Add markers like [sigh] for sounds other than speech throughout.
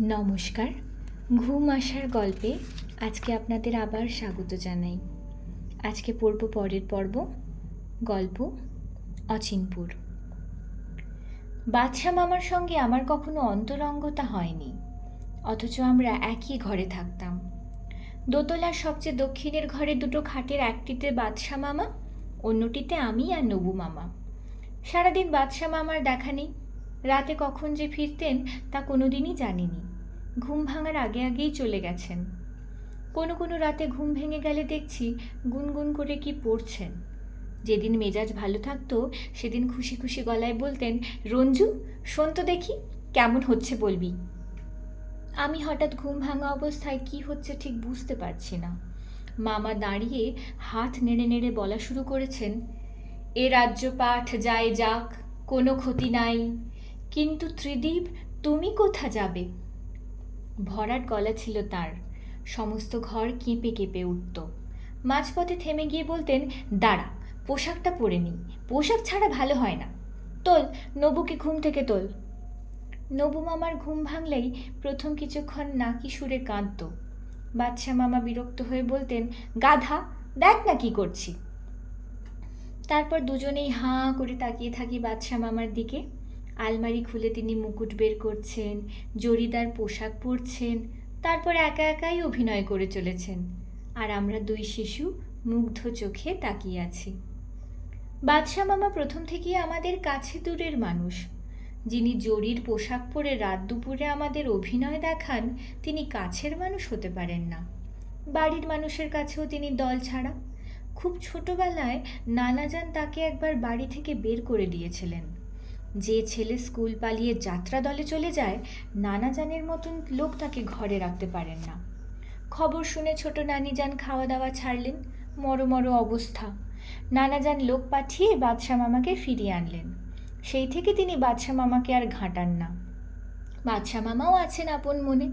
নমস্কার। ঘুম আসার গল্পে আজকে আপনাদের আবার স্বাগত জানাই। আজকে পড়ব পরের পর্ব, গল্প অচিনপুর। বাদশা মামার সঙ্গে আমার কখনো অন্তরঙ্গতা হয়নি, অথচ আমরা একই ঘরে থাকতাম। দোতলার সবচেয়ে দক্ষিণের ঘরে দুটো খাটের একটিতে বাদশা মামা, অন্যটিতে আমি আর নবু মামা। সারাদিন বাদশা মামার দেখা নেই, রাতে কখন যে ফিরতেন তা কোনোদিনই জানিনি। ঘুম ভাঙার আগে আগেই চলে গেছেন। কোনো কোনো রাতে ঘুম ভেঙে গেলে দেখছি গুনগুন করে কি পড়ছেন। যেদিন মেজাজ ভালো থাকতো, সেদিন খুশি খুশি গলায় বলতেন, রঞ্জু, শোন তো দেখি, কেমন হচ্ছে বলবি? আমি হঠাৎ ঘুম ভাঙা অবস্থায় কি হচ্ছে ঠিক বুঝতে পারছি না। মামা দাঁড়িয়ে হাত নেড়ে নেড়ে বলা শুরু করেছেন, এ রাজ্য পাঠ যায় যাক, কোনো ক্ষতি নাই। কিন্তু ত্রিদীপ, তুমি কোথা যাবে? ভরাট গলা ছিল তার। সমস্ত ঘর কেঁপে কেঁপে উঠত। মাঝপথে থেমে গিয়ে বলতেন, দাঁড়া, পোশাকটা পরে নি। পোশাক ছাড়া ভালো হয় না। তোল, নবুকে ঘুম থেকে তোল। নবু মামার ঘুম ভাঙলেই প্রথম কিছুক্ষণ নাকি সুরে কাঁদত। বাদশা মামা বিরক্ত হয়ে বলতেন, গাধা, দেখ না কি করছি। তারপর দুজনেই হাঁ করে তাকিয়ে থাকি বাদশা মামার দিকে। আলমারি খুলে তিনি মুকুট বের করছেন, জরিদার পোশাক পরছেন, তারপর একা একাই অভিনয় করে চলেছেন। আর আমরা দুই শিশু মুগ্ধ চোখে তাকিয়ে আছি। বাদশা মামা প্রথম থেকেই আমাদের কাছে দূরের মানুষ। যিনি জরির পোশাক পরে রাত দুপুরে আমাদের অভিনয় দেখান, তিনি কাছের মানুষ হতে পারেন না। বাড়ির মানুষের কাছেও তিনি দল ছাড়া। খুব ছোটবেলায় নানাজান তাকে একবার বাড়ি থেকে বের করে দিয়েছিলেন। যে ছেলে স্কুল পালিয়ে যাত্রা দলে চলে যায়, নানাজানের মতন লোক তাকে ঘরে রাখতে পারেন না। খবর শুনে ছোট নানিজান খাওয়া দাওয়া ছাড়লেন। মরো মরো অবস্থা। নানাজান লোক পাঠিয়ে বাদশা মামাকে ফিরিয়ে আনলেন। সেই থেকে তিনি বাদশা মামাকে আর ঘাঁটান না। বাদশা মামাও আছেন আপন মনে।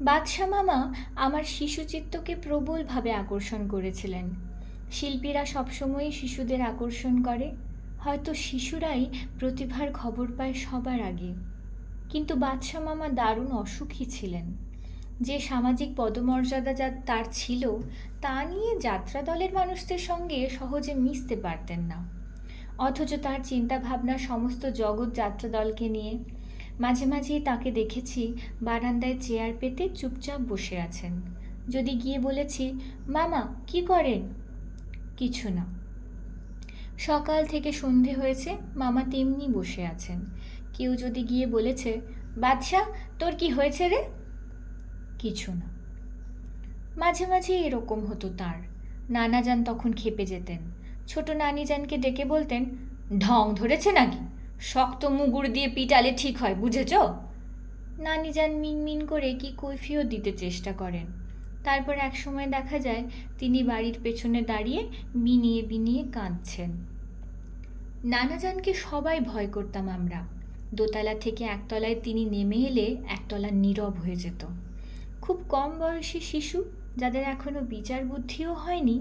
বাদশা মামা আমার শিশুচিত্তকে প্রবলভাবে আকর্ষণ করেছিলেন। শিল্পীরা সবসময়ই শিশুদের আকর্ষণ করে। হয়তো শিশুরাই প্রতিভার খবর পায় সবার আগে। কিন্তু বাদশা মামা দারুণ অসুখী ছিলেন। যে সামাজিক পদমর্যাদা যা তার ছিল, তা নিয়ে যাত্রা দলের মানুষদের সঙ্গে সহজে মিশতে পারতেন না। অথচ তার চিন্তাভাবনা সমস্ত জগৎ যাত্রা দলকে নিয়ে। মাঝে মাঝেই তাকে দেখেছি বারান্দায় চেয়ার পেতে চুপচাপ বসে আছেন। যদি গিয়ে বলেছি, মামা, কি করেন? কিছু না। সকাল থেকে সন্ধে হয়েছে, মামা তেমনি বসে আছেন। কেউ যদি গিয়ে বলেছে বাদশা তোর কি হয়েছে রে? কিছু না। মাঝে মাঝে এরকম হতো তার। নানাজান তখন খেপে যেতেন। ছোট নানিজানকে ডেকে বলতেন, ঢং ধরেছে নাকি? শক্ত মুগুর দিয়ে পিটালে ঠিক হয়, বুঝেছ? নানি নানিজান মিনমিন করে কি কৈফিয়ত দিতে চেষ্টা করেন। তারপর এক সময় দেখা যায় তিনি বাড়ির পেছনে দাঁড়িয়ে বিনিয়ে বিনিয়ে কাঁদছেন। নানাজানকে সবাই ভয় করতাম আমরা। দোতলা থেকে একতলায় তিনি নেমে এলে একতলা নীরব হয়ে যেত। খুব কম বয়সী শিশু, যাদের এখনও বিচার বুদ্ধিও হয়নি,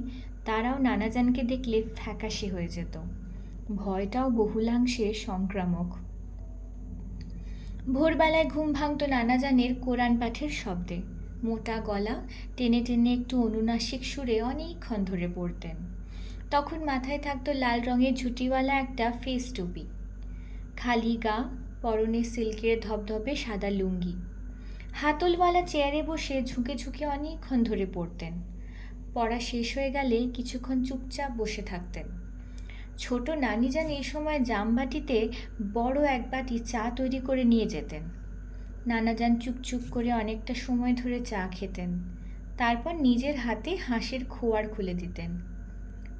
তারাও নানাজানকে দেখলে ফ্যাকাশে হয়ে যেত। ভয়টাও বহুলাংশে সংক্রামক। ভোরবেলায় ঘুম ভাঙত নানাজানের কোরআন পাঠের শব্দে। মোটা গলা, টেনে টেনে একটু অনুনাসিক সুরে অনেকক্ষণ ধরে পড়তেন। তখন মাথায় থাকতো লাল রঙের ঝুটিওয়ালা একটা ফেস টুপি। খালি গা, পরনে সিল্কের ধবধবে সাদা লুঙ্গি। হাতলওয়ালা চেয়ারে বসে ঝুঁকে ঝুঁকে অনেকক্ষণ ধরে পড়তেন। পড়া শেষ হয়ে গেলে কিছুক্ষণ চুপচাপ বসে থাকতেন। ছোট নানি যান এই সময় জামবাটিতে বড় এক বাটি চা তৈরি করে নিয়ে যেতেন। নানাজান চুপচুপ করে অনেকটা সময় ধরে চা খেতেন। তারপর নিজের হাতে হাঁসের খোয়ার খুলে দিতেন।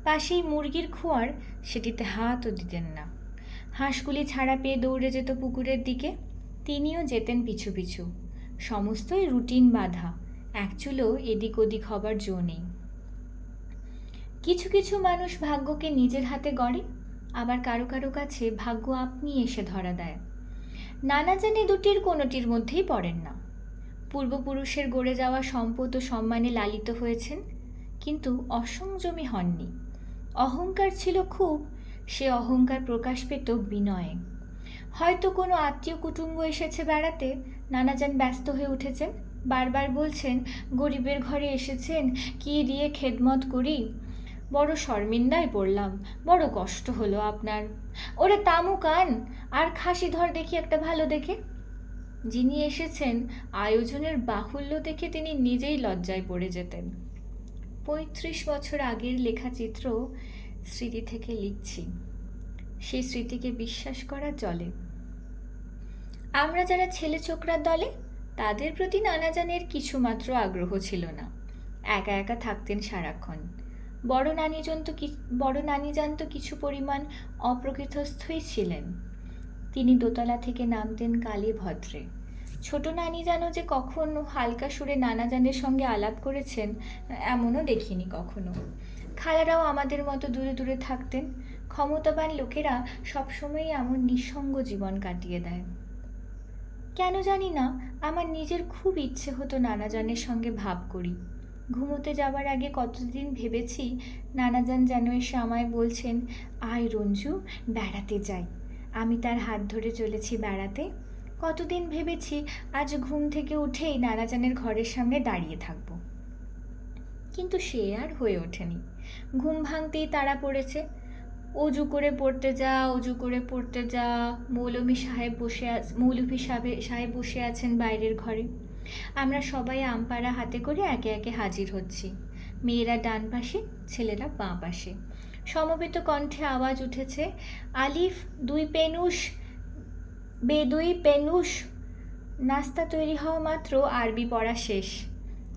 পাশেই মুরগির খোয়ার, সেটিতে হাতও দিতেন না। হাঁসগুলি ছাড়া পেয়ে দৌড়ে যেত পুকুরের দিকে। তিনিও যেতেন পিছু পিছু। সমস্তই রুটিন বাঁধা। এক চুলো এদিক ওদিক হবার জো নেই। কিছু কিছু মানুষ ভাগ্যকে নিজের হাতে গড়ে, আবার কারও কারও কাছে ভাগ্য আপনি এসে ধরা দেয়। নানা জানে দুটির কোনোটির মধ্যেই পড়েন না। পূর্বপুরুষের গড়ে যাওয়া সম্পদ ও সম্মানে লালিত হয়েছেন, কিন্তু অসংযমী হননি। অহংকার ছিল খুব, সে অহংকার প্রকাশ পেত বিনয়ে। হয়তো কোনো আত্মীয় কুটুম্ব এসেছে বেড়াতে, নানাজান ব্যস্ত হয়ে উঠেছেন, বারবার বলছেন, গরিবের ঘরে এসেছেন, কি দিয়ে খেদমত করি? বড় শর্মিন্দায় পড়লাম, বড় কষ্ট হলো আপনার। ওরে তামু কান, আর খাসি ধর দেখি একটা ভালো দেখে। যিনি এসেছেন, আয়োজনের বাহুল্য দেখে তিনি নিজেই লজ্জায় পড়ে যেতেন। পঁয়ত্রিশ বছর আগের লেখা চিত্র স্মৃতি থেকে লিখছি। সেই স্মৃতিকে বিশ্বাস করা চলে। আমরা যারা ছেলে ছোকরার দলে, তাদের প্রতি নানাজানের কিছুমাত্র আগ্রহ ছিল না। একা একা থাকতেন সারাক্ষণ। বড় নানিজন তো কি, বড় নানিজান তো কিছু পরিমাণ অপ্রকৃতস্থই ছিলেন। তিনি দোতলা থেকে নামতেন কালী ভদ্রে ছোট নানি জানো যে কখনো হালকা সুরে নানাজানের সঙ্গে আলাপ করেছেন, এমনও দেখিনি কখনো। খালারাও আমাদের মতো দূরে দূরে থাকতেন। ক্ষমতাবান লোকেরা সবসময়ই এমন নিঃসঙ্গ জীবন কাটিয়ে দেয়। কেন জানি না, আমার নিজের খুব ইচ্ছে হতো নানাজানের সঙ্গে ভাব করি। ঘুমোতে যাবার আগে কতদিন ভেবেছি? নানাজান যেন এসে আমায় বলছেন, আয় রঞ্জু, বেড়াতে যাই। আমি তার হাত ধরে চলেছি বেড়াতে। কতদিন ভেবেছি, আজ ঘুম থেকে উঠেই নানাজানের ঘরের সামনে দাঁড়িয়ে থাকব। কিন্তু সে আর হয়ে ওঠেনি। ঘুম ভাঙতেই তারা পড়েছে। অজু করে পড়তে যা, অজু করে পড়তে যা। মৌলভী সাহেব বসে আছ মৌলভী সাহেব সাহেব বসে আছেন বাইরের ঘরে। আমরা সবাই আমপাড়া হাতে করে একে একে হাজির হচ্ছি। মেয়েরা ডান পাশে, ছেলেরা বাঁ পাশে। সমবেত কণ্ঠে আওয়াজ উঠেছে, আলিফ, দুই পেনুস বেদুই পেনুষ, নাস্তা তৈরি হওয়া মাত্র আরবি পড়া শেষ।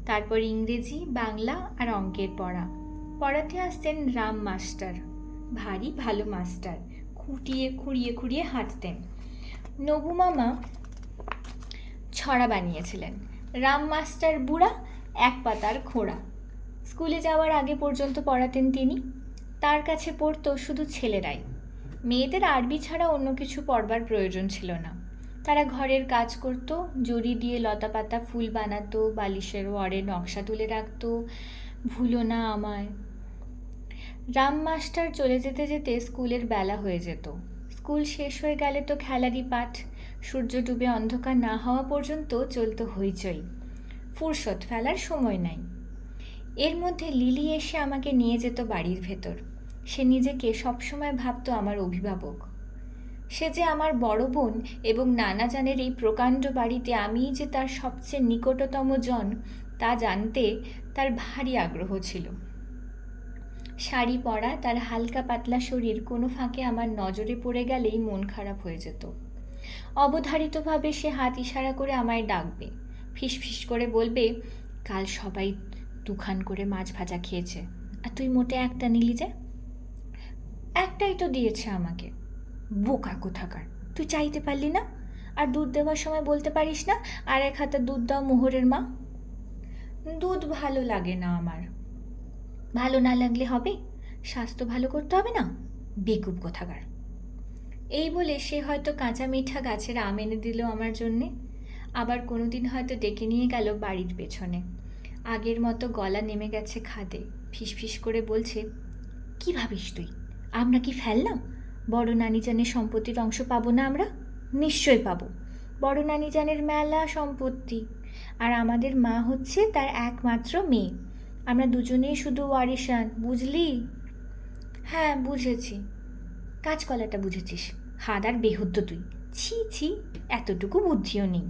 তারপর ইংরেজি, বাংলা আর অঙ্কের পড়া। পড়াতে আসতেন রাম মাস্টার। ভারী ভালো মাস্টার। খুঁটিয়ে, খুঁড়িয়ে খুঁড়িয়ে হাঁটতেন। নবু মামা ছড়া বানিয়েছিলেন। রাম মাস্টার বুড়া, এক পাতার খোঁড়া। স্কুলে যাওয়ার আগে পর্যন্ত পড়াতেন তিনি। তার কাছে পড়তো শুধু ছেলেরাই। মেয়েদের আরবি ছাড়া অন্য কিছু পড়বার প্রয়োজন ছিল না। তারা ঘরের কাজ করত, জড়ি দিয়ে লতা পাতা ফুল বানাতো, বালিশের ওয়ারে নকশা তুলে রাখতো, ভুলো না আমায়। রাম মাস্টার চলে যেতে যেতে স্কুলের বেলা হয়ে যেত। স্কুল শেষ হয়ে গেলে তো খেলারই পাঠ সূর্য ডুবে অন্ধকার না হওয়া পর্যন্ত চলতো হইচই। ফুরসত ফেলার সময় নাই। এর মধ্যে লিলি এসে আমাকে নিয়ে যেত বাড়ির ভেতর। সে নিজেকে সবসময় ভাবতো আমার অভিভাবক। সে যে আমার বড় বোন এবং নানাজানের এই প্রকাণ্ড বাড়িতে আমিই যে তার সবচেয়ে নিকটতম জন, তা জানতে তার ভারী আগ্রহ ছিল। শাড়ি পরা তার হালকা পাতলা শরীর কোনো ফাঁকে আমার নজরে পড়ে গেলেই মন খারাপ হয়ে যেত। অবধারিতভাবে সে হাত ইশারা করে আমায় ডাকবে। ফিস ফিস করে বলবে, কাল সবাই দুখান করে মাছ ভাজা খেয়েছে। আর তুই মোটে একটা নিলি যে? একটাই তো দিয়েছে আমাকে। বোকা কোথাকার। তুই চাইতে পারলি না? আর দুধ দেওয়ার সময় বলতে পারিস না? আর এক হাতে দুধ দাও মোহরের মা। দুধ ভালো লাগে না আমার। ভালো না লাগলে হবে? স্বাস্থ্য ভালো করতে হবে না? বেকুব কোথাকার। এই বলে সে হয়তো কাঁচা মিঠা গাছের আম এনে দিল আমার জন্যে। আবার কোনোদিন হয়তো ডেকে নিয়ে গেল বাড়ির পেছনে। আগের মতো গলা নেমে গেছে খাদে। ফিসফিস করে বলছে, কি ভাবিস তুই? আমরা কি ফেললাম? বড় নানিজানের সম্পত্তির অংশ পাবো না আমরা? নিশ্চয় পাবো। বড় নানিজানের মেলা সম্পত্তি। আর আমাদের মা হচ্ছে তার একমাত্র মেয়ে। আমরা দুজনেই শুধু ওয়ারিশান, বুঝলি? হ্যাঁ বুঝেছি। কাঁচকলাটা বুঝেছিস। হাদ আর বেহুদ্দ তুই। ছি ছি, এতটুকু বুদ্ধিও নেই।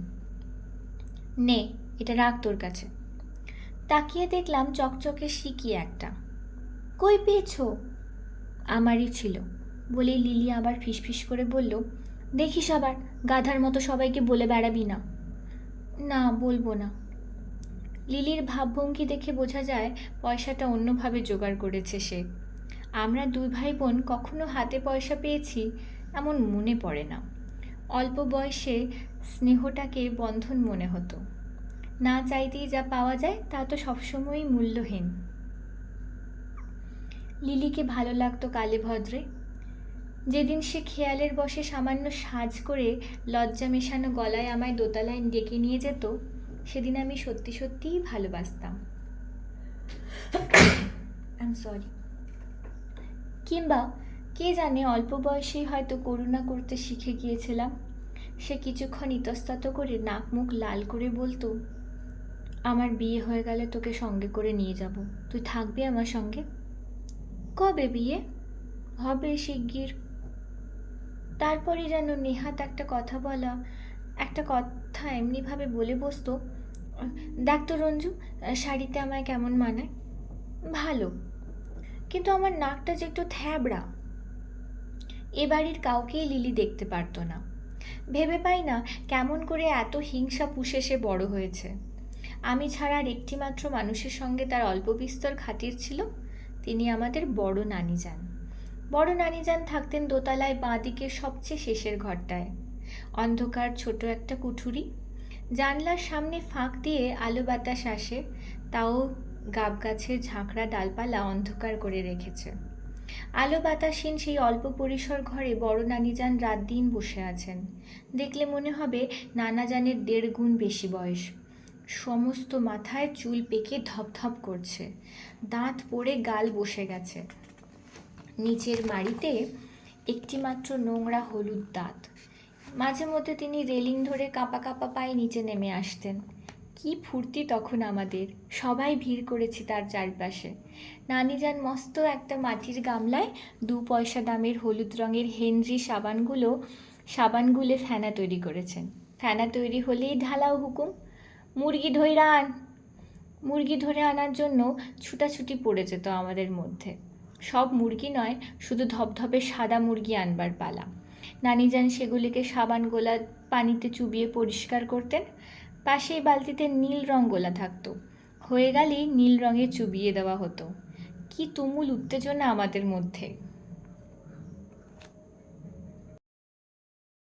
নে, এটা রাখ তোর কাছে। তাকিয়ে দেখলাম চকচকে শিকি একটা। কই পেয়েছ? আমারই ছিল। বলে লিলি আবার ফিসফিস করে বলল, দেখিস আবার, গাধার মতো সবাইকে বলে বেড়াবি না। না, বলব না। লিলির ভাবভঙ্গি দেখে বোঝা যায় পয়সাটা অন্যভাবে জোগাড় করেছে সে। আমরা দুই ভাই বোন কখনো হাতে পয়সা পেয়েছি এমন মনে পড়ে না। অল্প বয়সে স্নেহটাকে বন্ধন মনে হতো। না চাইতেই যা পাওয়া যায় তা তো সবসময়ই মূল্যহীন। লিলিকে ভালো লাগতো কালে ভদ্রে যেদিন সে খেয়ালের বসে সামান্য সাজ করে লজ্জা মেশানো গলায় আমায় দোতলায় ডেকে নিয়ে যেত, সেদিন আমি সত্যি সত্যিই ভালোবাসতাম। [coughs] সরি কিংবা কে জানে, অল্প বয়সেই হয়তো করুণা করতে শিখে গিয়েছিলাম। সে কিছুক্ষণ ইতস্তত করে নাক মুখ লাল করে বলতো, আমার বিয়ে হয়ে গেলে তোকে সঙ্গে করে নিয়ে যাব। তুই থাকবি আমার সঙ্গে? কবে বিয়ে? হবে শিগগির। তারপরে যেন নেহাত একটা কথা বলা, একটা কথা এমনিভাবে বলে বসতো দেখ তো রঞ্জু, শাড়িতে আমায় কেমন মানায়? ভালো। কিন্তু আমার নাকটা যে একটু থ্যাবড়া। এ বাড়ির কাউকেই লিলি দেখতে পারতো না। ভেবে পাই না কেমন করে এত হিংসা পুষে সে বড় হয়েছে। আমি ছাড়া আর একটিমাত্র মানুষের সঙ্গে তার অল্প বিস্তর খাতির ছিল, তিনি আমাদের বড় নানি যান। বড় নানি যান থাকতেন দোতলায় বাঁ বাঁদিকে সবচেয়ে শেষের ঘরটায়। অন্ধকার ছোট একটা কুঠুরি। জানলার সামনে ফাঁক দিয়ে আলো বাতাস আসে, তাও গাব গাছের ঝাঁকড়া ডালপালা অন্ধকার করে রেখেছে। আলো বাতাসহীন সেই অল্প পরিসর ঘরে বড় নানিজান রাত দিন বসে আছেন। দেখলে মনে হবে নানাজানের দেড় গুণ বেশি বয়স। সমস্ত মাথায় চুল পেকে ধপধপ করছে। দাঁত পড়ে গাল বসে গেছে। নিচের মাড়িতে একটিমাত্র নোংরা হলুদ দাঁত। মাঝে মধ্যে তিনি রেলিং ধরে কাঁপা কাঁপা পায়ে নিচে নেমে আসতেন। কি ফুর্তি তখন আমাদের। সবাই ভিড় করেছি তার চারপাশে। নানি যান মস্ত একটা মাটির গামলায় দু পয়সা দামের হলুদ রঙের হেনরি সাবানগুলো সাবানগুলে ফেনা তৈরি করেছেন। ফেনা তৈরি হলেই ঢালাও হুকুম। মুরগি ধইরা আন। মুরগি ধরে আনার জন্য ছুটাছুটি পড়ে যেত আমাদের মধ্যে। সব মুরগি নয়, শুধু ধপধপে সাদা মুরগি আনবার পালা। নানি যান সেগুলিকে সাবান গোলা পানিতে চুবিয়ে পরিষ্কার করতেন। পাশেই বালতিতে নীল রং গোলা থাকতো। হয়ে গেলেই নীল রঙে চুবিয়ে দেওয়া হতো। কি তুমুল উত্তেজনা আমাদের মধ্যে।